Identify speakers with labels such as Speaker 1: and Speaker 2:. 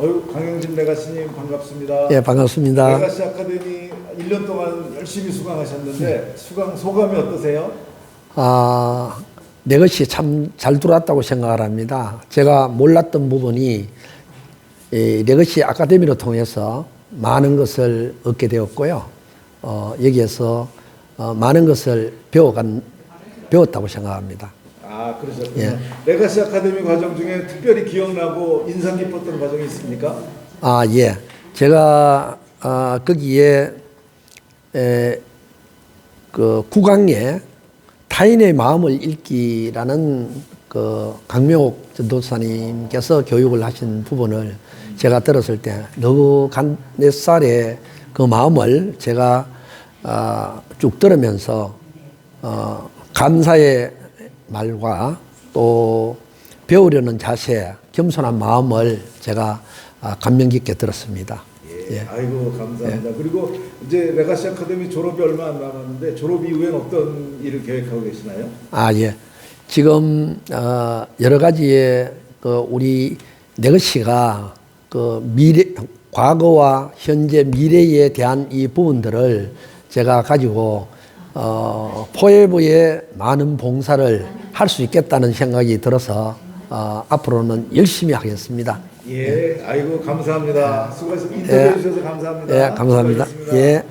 Speaker 1: 어유 강영진 레가시님 반갑습니다.
Speaker 2: 예, 반갑습니다.
Speaker 1: 레가시 아카데미 1년 동안 열심히 수강하셨는데 수강 소감이 어떠세요?
Speaker 2: 아, 내 것이 참 잘 들어왔다고 생각을 합니다. 제가 몰랐던 부분이 이, 내 것이 아카데미를 통해서 많은 것을 얻게 되었고요. 어, 여기에서 어, 많은 것을 배워간, 배웠다고 생각합니다.
Speaker 1: 아 그러셨군요.
Speaker 2: 예.
Speaker 1: 레가시 아카데미 과정 중에 특별히 기억나고 인상 깊었던 과정이 있습니까?
Speaker 2: 아, 예. 제가 아, 거기에 에, 그 국왕의 타인의 마음을 읽기라는 그 강명옥 전도사님께서 교육을 하신 부분을 제가 들었을 때 너무 간, 내 살의 그 마음을 제가 아, 쭉 들으면서 어, 감사의 말과 또 배우려는 자세, 겸손한 마음을 제가 아, 감명 깊게 들었습니다.
Speaker 1: 예.
Speaker 2: 예.
Speaker 1: 아이고 감사합니다. 그리고 이제 레가시 아카데미 졸업이 얼마 안 남았는데 졸업 이후엔 어떤 일을 계획하고 계시나요?
Speaker 2: 아, 예. 지금, 어, 여러 가지의 그 우리 네거시가 그 미래, 과거와 현재 미래에 대한 이 부분들을 제가 가지고 어, 포에브에 많은 봉사를 할 수 있겠다는 생각이 들어서 어, 앞으로는 열심히 하겠습니다.
Speaker 1: 예, 아이고 감사합니다. 수고하셨습니다. 인터뷰해 주셔서 감사합니다.
Speaker 2: 예, 감사합니다.
Speaker 1: 수고하셨습니다.
Speaker 2: 예.